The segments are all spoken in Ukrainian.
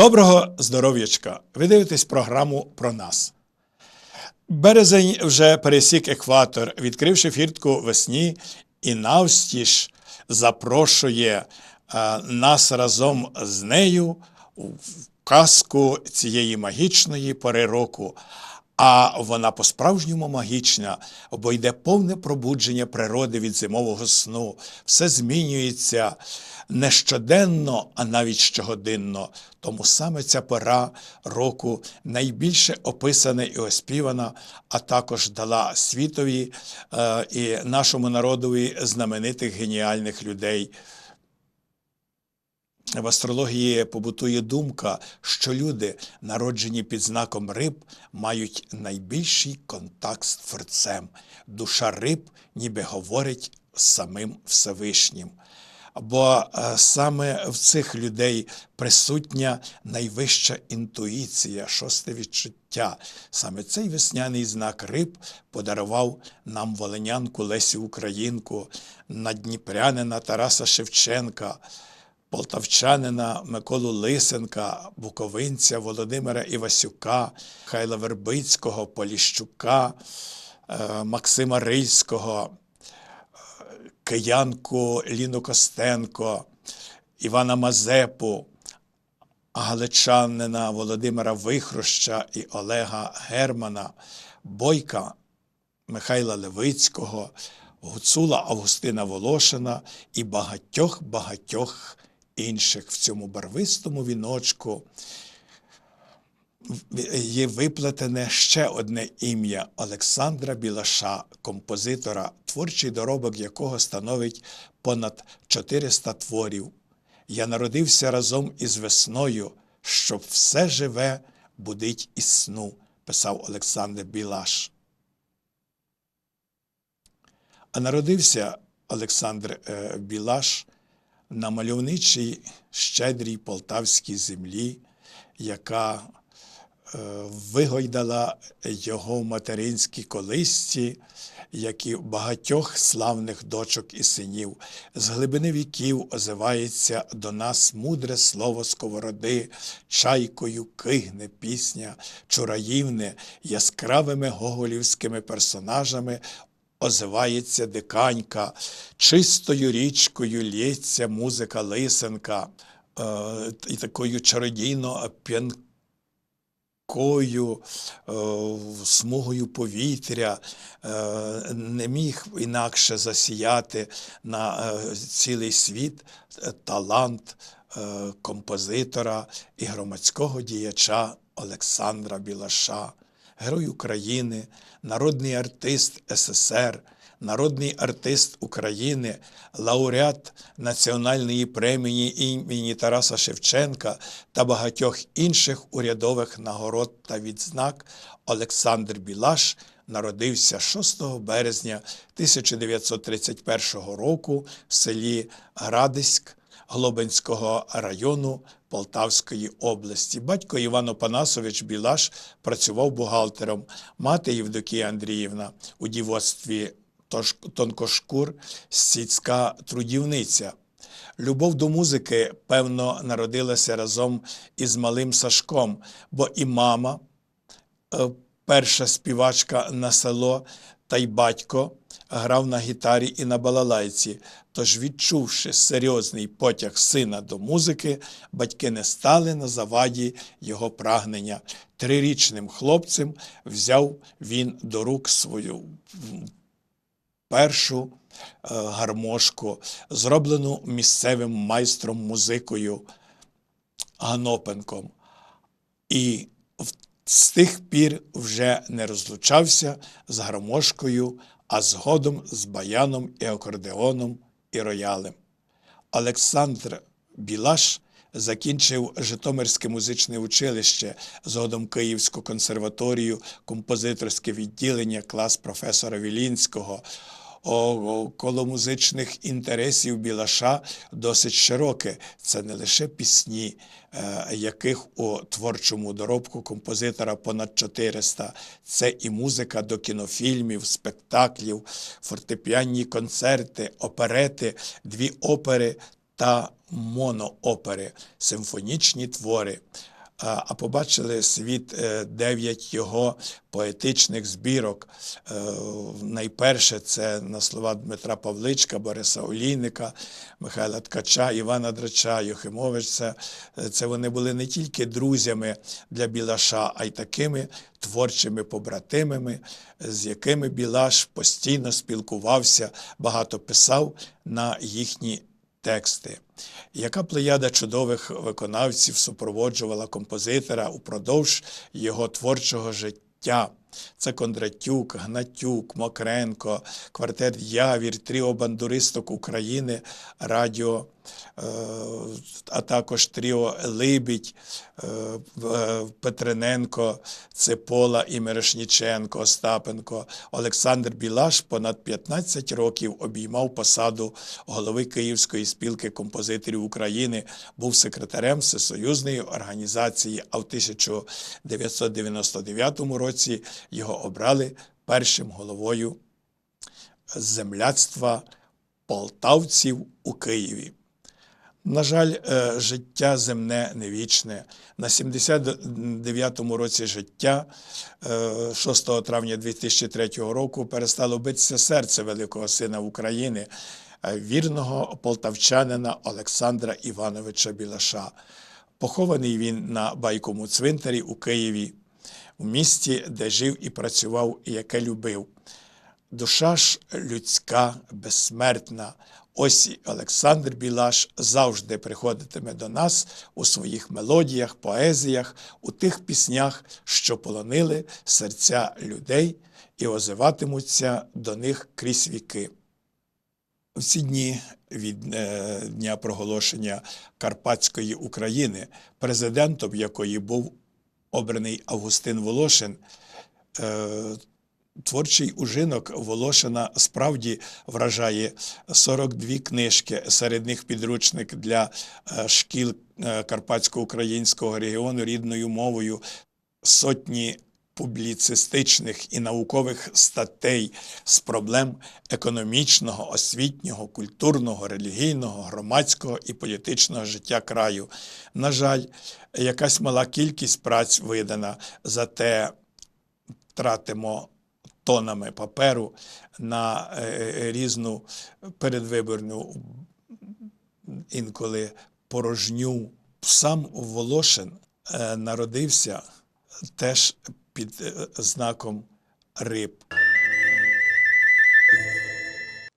Доброго здоров'ячка! Ви дивитесь програму про нас. Березень вже пересік екватор, відкривши фіртку весні, і навстіж запрошує е, нас разом з нею в казку цієї магічної пори року. А вона по-справжньому магічна, бо йде повне пробудження природи від зимового сну. Все змінюється не щоденно, а навіть щогодинно. Тому саме ця пора року найбільше описана і оспівана, а також дала світові е, і нашому народові знаменитих геніальних людей. В астрології побутує думка, що люди, народжені під знаком риб, мають найбільший контакт з Творцем. Душа риб ніби говорить самим Всевишнім. Бо е, саме в цих людей присутня найвища інтуїція, шосте відчуття. Саме цей весняний знак риб подарував нам волинянку Лесю Українку, надніпрянина Тараса Шевченка полтавчанина Миколу Лисенка, буковинця Володимира Івасюка, Хайла Вербицького, Поліщука, е, Максима Рильського, киянку Ліну Костенко, Івана Мазепу, галичанина Володимира Вихроща і Олега Германа, Бойка Михайла Левицького, Гуцула Августина Волошина і багатьох багатьох інших. В цьому барвистому віночку є виплетене ще одне ім'я Олександра Білаша, композитора, творчий доробок якого становить понад 400 творів. Я народився разом із весною, щоб все живе будить із сну, писав Олександр Білаш. А народився Олександр е, Білаш на мальовничій щедрій полтавській землі, яка вигойдала його материнські колисці, як і багатьох славних дочок і синів. З глибини віків озивається до нас мудре слово сковороди, чайкою кигне пісня, чураївне, яскравими гоголівськими персонажами озивається диканька, чистою річкою лється музика лисенка е, і такою чародійно п'янкою е, смугою повітря е, не міг інакше засіяти на е, цілий світ талант композитора і громадського діяча Олександра Білаша. Герой України, народний артист СССР, народний артист України, лауреат Національної премії імені Тараса Шевченка та багатьох інших урядових нагород та відзнак Олександр Білаш народився 6 березня 1931 року в селі Градиськ Глобинського району Полтавської області. Батько Іван Опанасович Білаш працював бухгалтером, мати Євдокія Андріївна у дівоцтві тонкошкур, сільська трудівниця. Любов до музики, певно, народилася разом із малим Сашком, бо і мама, е, перша співачка на село, та й батько грав на гітарі і на балалайці. Тож, відчувши серйозний потяг сина до музики, батьки не стали на заваді його прагнення. Трирічним хлопцем взяв він до рук свою першу е, гармошку, зроблену місцевим майстром музикою Ганопенком. І з тих пір вже не розлучався з гармошкою, а згодом з баяном і акордеоном і роялем. Олександр Білаш закінчив Житомирське музичне училище, згодом Київську консерваторію, композиторське відділення, клас професора Вілінського. Коло музичних інтересів Білаша досить широке. Це не лише пісні, е, яких у творчому доробку композитора понад 400, це і музика до кінофільмів, спектаклів, фортепіанні концерти, оперети, дві опери та моноопери, симфонічні твори. А побачили світ е, дев'ять його поетичних збірок. Е, Найперше це на слова Дмитра Павличка, Бориса Олійника, Михайла Ткача, Івана Драча, Юхимовича. Це вони були не тільки друзями для Білаша, а й такими творчими побратимами, з якими Білаш постійно спілкувався, багато писав на їхні тексти. Яка плеяда чудових виконавців супроводжувала композитора упродовж його творчого життя? Це Кондратюк, Гнатюк, Мокренко, квартет Явір, тріо бандуристок України, радіо, е, а також тріо Либідь, е, е, Петрененко, Цепола і Мерешніченко, Остапенко. Олександр Білаш понад 15 років обіймав посаду голови Київської спілки композиторів України, був секретарем Всесоюзної організації, а в 1999 році його обрали першим головою земляцтва полтавців у Києві. На жаль, е, життя земне не вічне. На 79-му році життя, е, 6 травня 2003 року, перестало битися серце великого сина України, е, вірного полтавчанина Олександра Івановича Білаша. Похований він на Байкому цвинтарі у Києві, у місті, де жив і працював, і яке любив. Душа ж людська, безсмертна. Ось і Олександр Білаш завжди приходитиме до нас у своїх мелодіях, поезіях, у тих піснях, що полонили серця людей і озиватимуться до них крізь віки. В ці дні від е, дня проголошення Карпатської України, президентом якої був обраний Августин Волошин, е, Творчий ужинок Волошина справді вражає. 42 книжки, серед них підручник для е, шкіл е, Карпатсько-українського регіону рідною мовою, сотні публіцистичних і наукових статей з проблем економічного, освітнього, культурного, релігійного, громадського і політичного життя краю. На жаль, якась мала кількість праць видана, зате тратимо тонами паперу на е, різну передвиборну інколи порожню. Сам Волошин е, народився теж під е, знаком риб.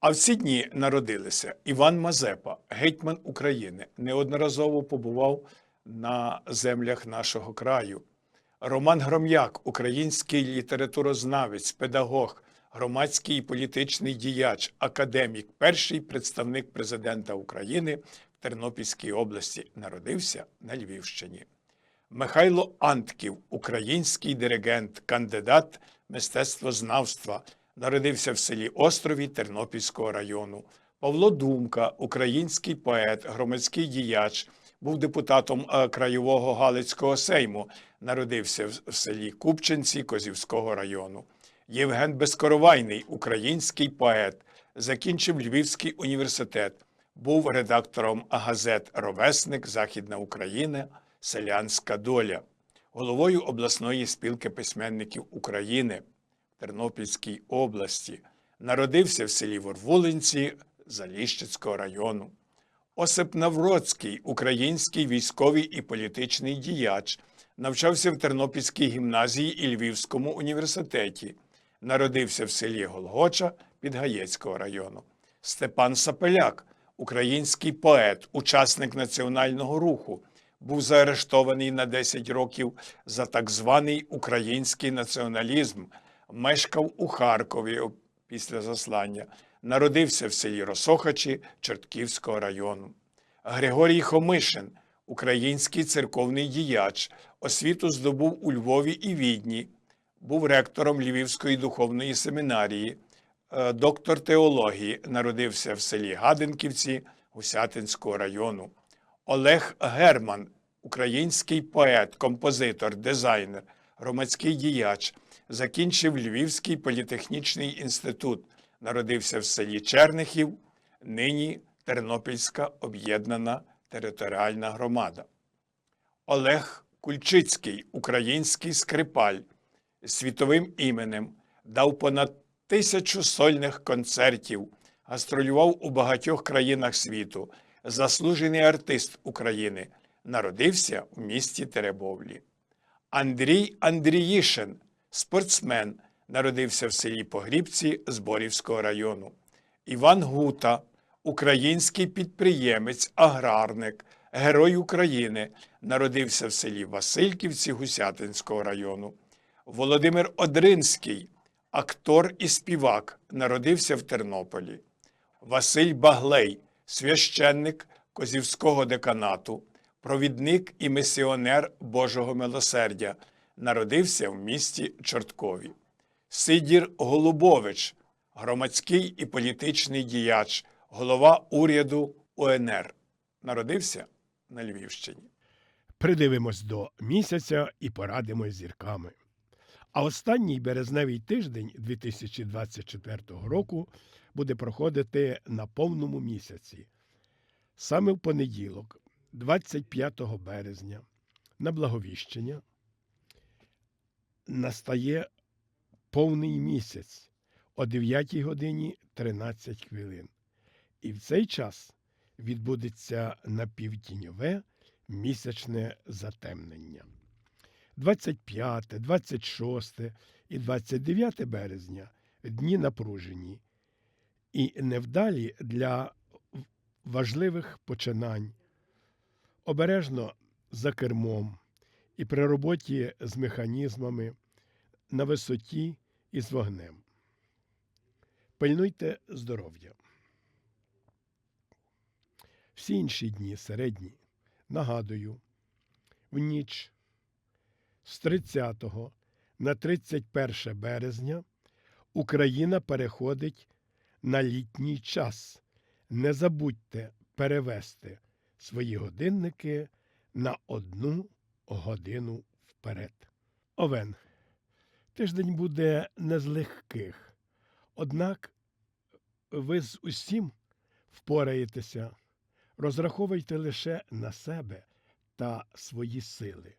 А в ці дні народилися Іван Мазепа, гетьман України, неодноразово побував на землях нашого краю. Роман Гром'як, український літературознавець, педагог, громадський і політичний діяч, академік, перший представник президента України в Тернопільській області, народився на Львівщині. Михайло Антків, український диригент, кандидат мистецтвознавства, народився в селі Острові Тернопільського району. Павло Думка, український поет, громадський діяч, був депутатом е, краєвого Галицького сейму, народився в селі Купчинці Козівського району. Євген Безкоровайний, український поет, закінчив Львівський університет, був редактором газет Ровесник, Західна Україна, Селянська доля, головою обласної спілки письменників України в Тернопільській області. Народився в селі Ворвулинці Заліщицького району. Осип Навроцький, український військовий і політичний діяч, навчався в Тернопільській гімназії і Львівському університеті. Народився в селі Голгоча Підгаєцького району. Степан Сапеляк, український поет, учасник національного руху, був заарештований на 10 років за так званий український націоналізм, мешкав у Харкові після заслання, народився в селі Росохачі Чортківського району. Григорій Хомишин, український церковний діяч, освіту здобув у Львові і Відні, був ректором Львівської духовної семінарії, е, доктор теології, народився в селі Гаденківці Гусятинського району. Олег Герман, український поет, композитор, дизайнер, громадський діяч, закінчив Львівський політехнічний інститут, народився в селі Чернихів, нині Тернопільська об'єднана територіальна громада. Олег Кульчицький, український скрипаль, світовим іменем, дав понад тисячу сольних концертів, гастролював у багатьох країнах світу, заслужений артист України, народився в місті Теребовлі. Андрій Андріїшин, спортсмен, народився в селі Погрібці Зборівського району. Іван Гута, український підприємець, аграрник, герой України, народився в селі Васильківці Гусятинського району. Володимир Одринський, актор і співак, народився в Тернополі. Василь Баглей, священник Козівського деканату, провідник і місіонер Божого милосердя, народився в місті Чорткові. Сидір Голубович, громадський і політичний діяч, голова уряду УНР, народився на Львівщині. Придивимось до місяця і порадимось зірками. А останній березневий тиждень 2024 року буде проходити на повному місяці. Саме в понеділок, 25 березня, на Благовіщення, настає повний місяць о 9 годині 13 хвилин. І в цей час відбудеться напівтіньове місячне затемнення. 25, 26 і 29 березня дні напружені і невдалі для важливих починань. Обережно за кермом і при роботі з механізмами на висоті і з вогнем. Пильнуйте здоров'я. Всі інші дні середні. Нагадую, в ніч з 30 на 31 березня Україна переходить на літній час. Не забудьте перевести свої годинники на одну годину вперед. Овен. Тиждень буде не з легких, однак ви з усім впораєтеся. Розраховуйте лише на себе та свої сили.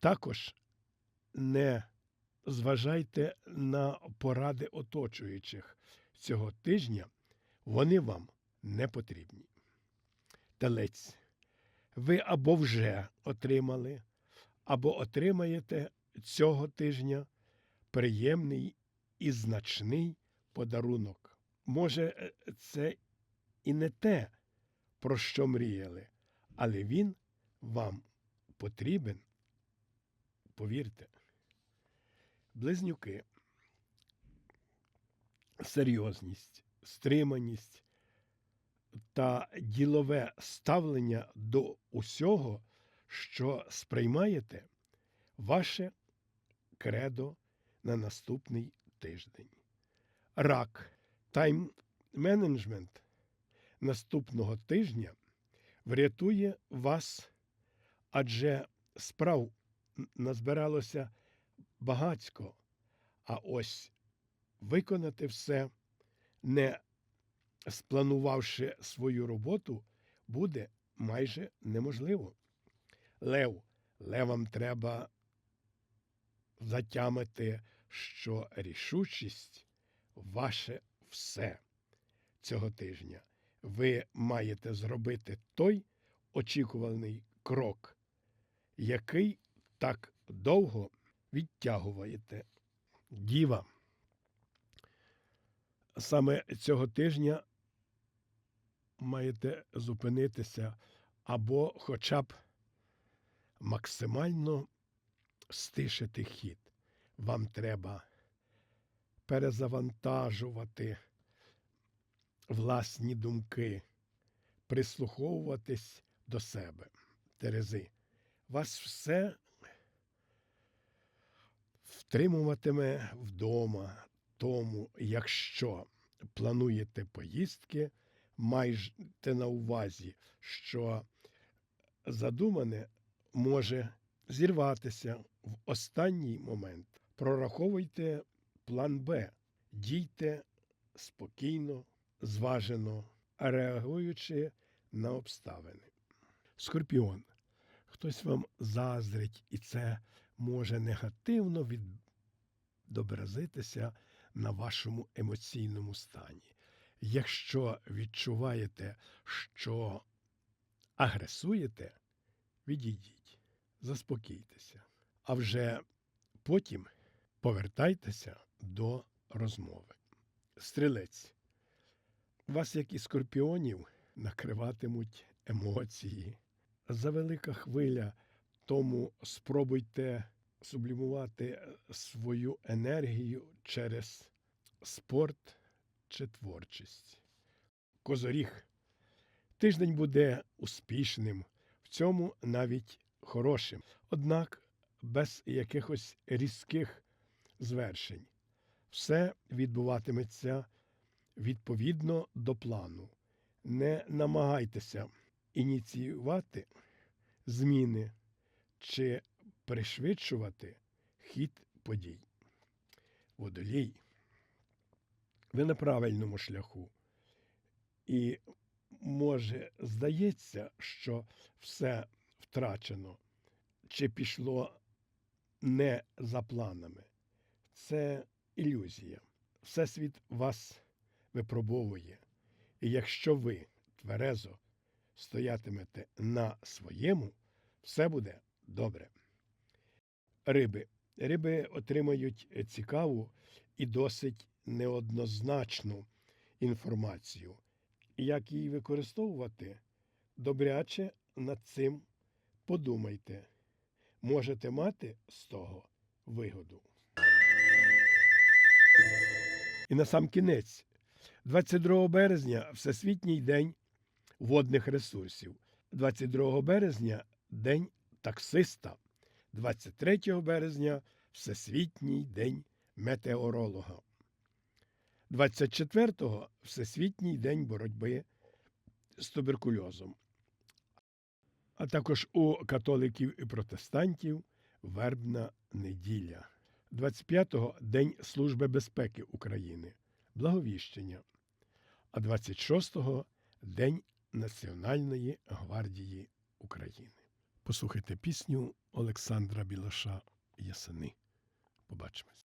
Також не зважайте на поради оточуючих цього тижня, вони вам не потрібні. Телець, ви або вже отримали, або отримаєте цього тижня приємний і значний подарунок. Може, це і не те, про що мріяли, але він вам потрібен, повірте. Близнюки, серйозність, стриманість та ділове ставлення до усього, що сприймаєте, ваше кредо на наступний тиждень. Рак, тайм-менеджмент наступного тижня врятує вас, адже справ назбиралося багацько, а ось виконати все, не спланувавши свою роботу, буде майже неможливо. Лев, левам треба затямити, що рішучість ваше все цього тижня. Ви маєте зробити той очікуваний крок, який так довго відтягуєте. Діва. Саме цього тижня маєте зупинитися або хоча б максимально стишити хід. Вам треба перезавантажувати власні думки, прислуховуватись до себе. Терези, вас все втримуватиме вдома, тому, якщо плануєте поїздки, майте на увазі, що задумане може зірватися в останній момент. Прораховуйте план Б, дійте спокійно, зважено реагуючи на обставини. Скорпіон. Хтось вам заздрить, і це може негативно відобразитися на вашому емоційному стані. Якщо відчуваєте, що агресуєте, відійдіть, заспокійтеся, а вже потім повертайтеся до розмови. Стрілець. Вас, як і скорпіонів, накриватимуть емоції. Завелика хвиля, тому спробуйте сублімувати свою енергію через спорт чи творчість. Козоріг. Тиждень буде успішним, в цьому навіть хорошим, однак без якихось різких звершень. Все відбуватиметься відповідно до плану. Не намагайтеся ініціювати зміни чи пришвидшувати хід подій. Водолій. Ви на правильному шляху. І може здається, що все втрачено чи пішло не за планами. Це ілюзія. Всесвіт вас випробовує. І якщо ви тверезо стоятимете на своєму, все буде добре. Риби. Риби отримають цікаву і досить неоднозначну інформацію. Як її використовувати, добряче над цим подумайте. Можете мати з того вигоду. І на сам кінець, 22 березня Всесвітній день водних ресурсів, 22 березня День таксиста, 23 березня Всесвітній день метеоролога, 24-го Всесвітній день боротьби з туберкульозом, а також у католиків і протестантів Вербна неділя. 25-го День Служби безпеки України, Благовіщення, а 26-го День Національної гвардії України. Послухайте пісню Олександра Білоша Ясени. Побачимось.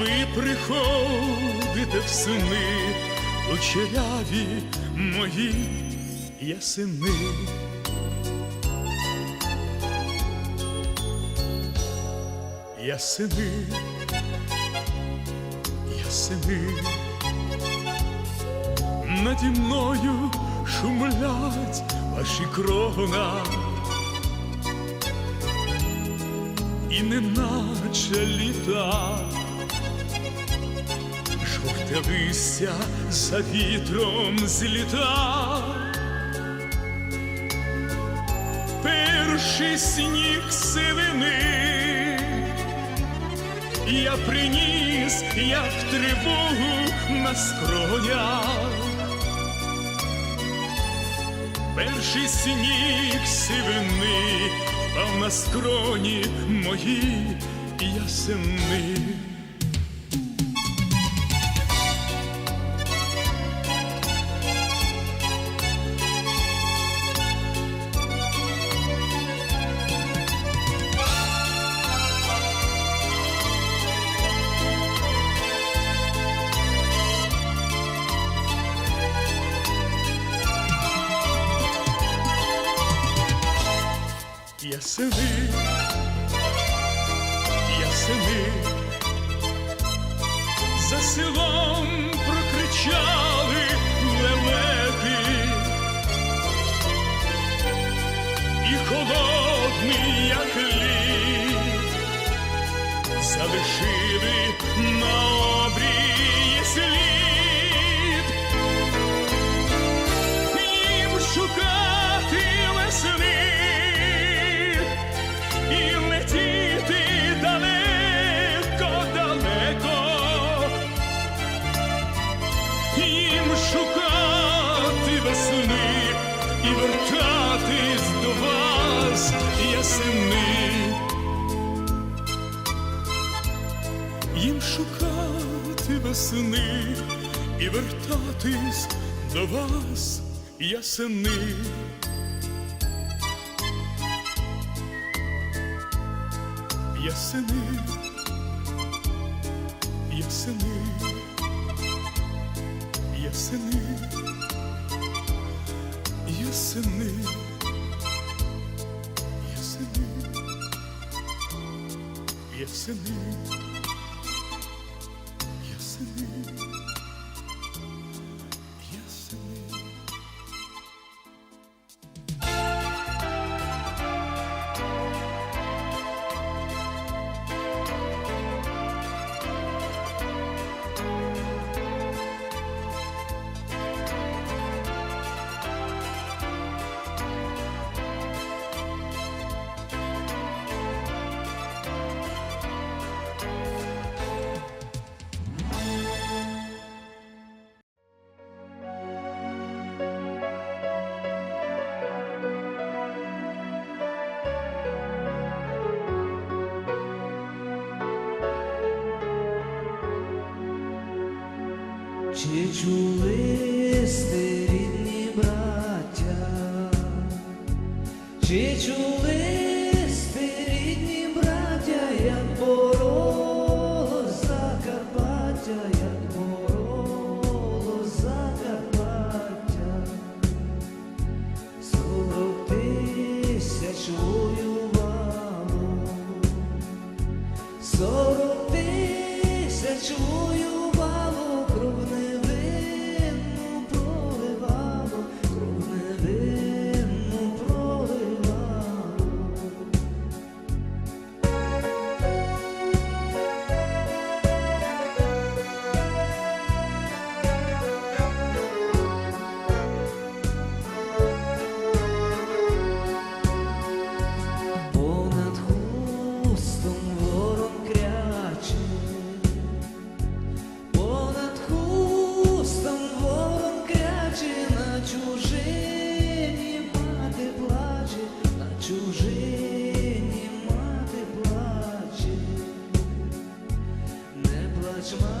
ви приходите в сини, очеряві мої ясени. Ясени, ясени, наді мною шумлять ваші крона, і неначе літа, листя за вітром зліта, перший сніг сивини. Я приніс, як тривогу на скронях. Перший сніг сивини впав на скроні мої ясени, шукати весни і вертатись до вас. Ясени, ясени, ясени, ясени, ясени, ясени, ясени, Чи чули сте рідні браття? Чи чули mãos.